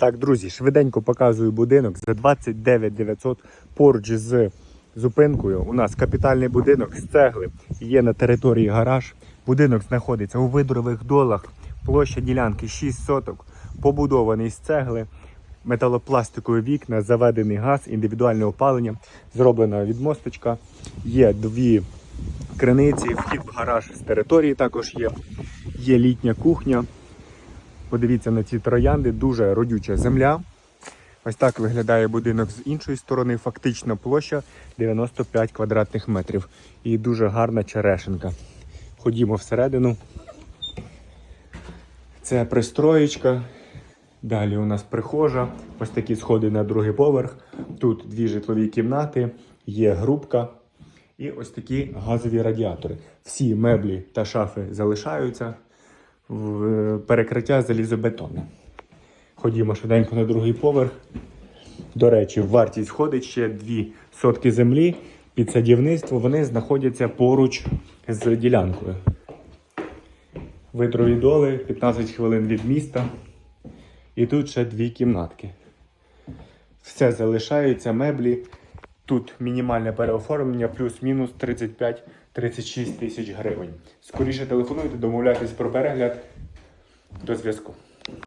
Так, друзі, швиденько показую будинок за 29 900 поруч з зупинкою. У нас капітальний будинок з цегли. Є на території гараж. Будинок знаходиться у видорових долах. Площа ділянки 6 соток, побудований з цегли, металопластикові вікна, заведений газ, індивідуальне опалення, зроблена відмосточка. Є дві криниці, вхід в гараж з території також є. Є літня кухня. Подивіться на ці троянди, дуже родюча земля. Ось так виглядає будинок з іншої сторони. Фактично площа 95 квадратних метрів. І дуже гарна черешенка. Ходімо всередину. Це пристроєчка. Далі у нас прихожа. Ось такі сходи на другий поверх. Тут дві житлові кімнати, є грубка. І ось такі газові радіатори. Всі меблі та шафи залишаються в перекриття залізобетонне. Ходімо швиденько на другий поверх. До речі, вартість входить ще дві сотки землі під садівництво. Вони знаходяться поруч з ділянкою. Видрові доли, 15 хвилин від міста. І тут ще дві кімнатки. Все залишається, меблі. Тут мінімальне переоформлення плюс-мінус 35-36 тисяч гривень. Скоріше телефонуйте, домовляйтесь про перегляд. До зв'язку.